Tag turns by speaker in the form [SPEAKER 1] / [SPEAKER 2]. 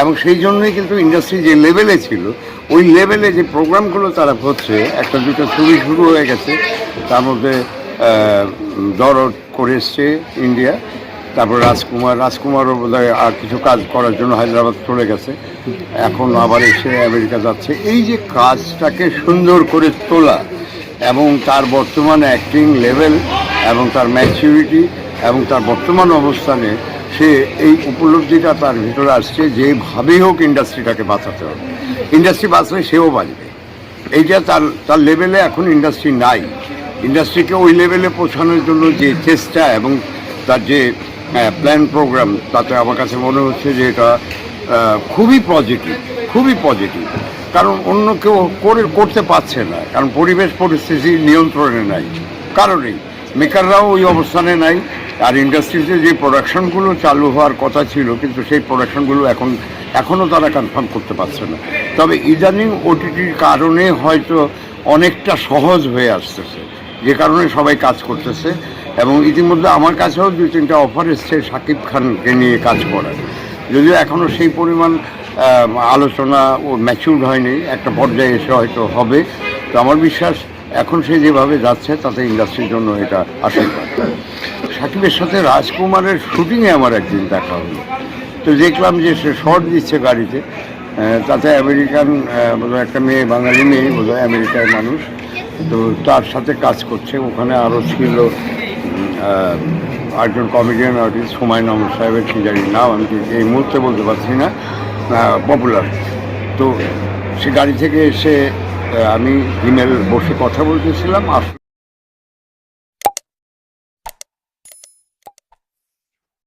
[SPEAKER 1] এবং সেই জন্যই কিন্তু ইন্ডাস্ট্রি যে লেভেলে ছিল, ওই লেভেলে যে প্রোগ্রামগুলো তারা হচ্ছে একটা দুটো ছবি শুরু হয়ে গেছে, তার মধ্যে দরদ করে এসছে ইন্ডিয়া তারপর রাজকুমার, রাজকুমারও বোধহয় আর কিছু কাজ করার জন্য হায়দ্রাবাদ চলে গেছে, এখন আবার এসে আমেরিকা যাচ্ছে। এই যে কাজটাকে সুন্দর করে তোলা এবং তার বর্তমান অ্যাক্টিং লেভেল এবং তার ম্যাচিউরিটি এবং তার বর্তমান অবস্থানে সে এই উপলব্ধিটা তার ভিতরে আসছে, যেভাবেই হোক ইন্ডাস্ট্রিটাকে বাঁচাতে হবে। ইন্ডাস্ট্রি বাঁচলে সেও বাঁচবে। এইটা তার তার লেভেলে এখন ইন্ডাস্ট্রি নাই। ইন্ডাস্ট্রিকে ওই লেভেলে পৌঁছানোর জন্য যে চেষ্টা এবং তার যে প্ল্যান প্রোগ্রাম তাতে আমার কাছে মনে হচ্ছে যে এটা খুবই পজিটিভ খুবই পজিটিভ কারণ অন্য কেউ করে, করতে পারছে না। কারণ পরিবেশ পরিস্থিতি নিয়ন্ত্রণে নাই। কারণেই মেকাররাও ওই অবস্থানে নাই। আর ইন্ডাস্ট্রিতে যে প্রোডাকশনগুলো চালু হওয়ার কথা ছিল, কিন্তু সেই প্রোডাকশনগুলো এখন, এখনও তারা কনফার্ম করতে পারছে না। তবে ইদানিং ওটিটির কারণে হয়তো অনেকটা সহজ হয়ে আসতেছে। যে কারণে সবাই কাজ করতেছে। এবং ইতিমধ্যে আমার কাছেও দুই তিনটা অফার এসছে শাকিব খানকে নিয়ে কাজ করার। যদিও এখনও সেই পরিমাণ আলোচনা ও ম্যাচিউর হয়নি, একটা পর্যায়ে এসে হয়তো হবে। তো আমার বিশ্বাস, এখন সে যেভাবে যাচ্ছে, তাতে ইন্ডাস্ট্রির জন্য এটা আশীর্বাদ সাকিবের সাথে রাজকুমারের শুটিংয়ে আমার একদিন দেখা হলো। তো দেখলাম যে সে শর্ট দিচ্ছে গাড়িতে। তাতে আমেরিকান বোধহয় একটা মেয়ে, বাঙালি মেয়ে, বোধহয় আমেরিকার মানুষ। তো তার সাথে কাজ করছে। ওখানে আরও ছিল একজন কমেডিয়ান আর্টিস্ট হুমায়ুন আহমদ সাহেবের কি জানি নাম, আমি এই মুহূর্তে বলতে পারছি না। পপুলার তো সে গাড়ি থেকে এসে আমি ইমেল বসে কথা বলতেছিলাম আস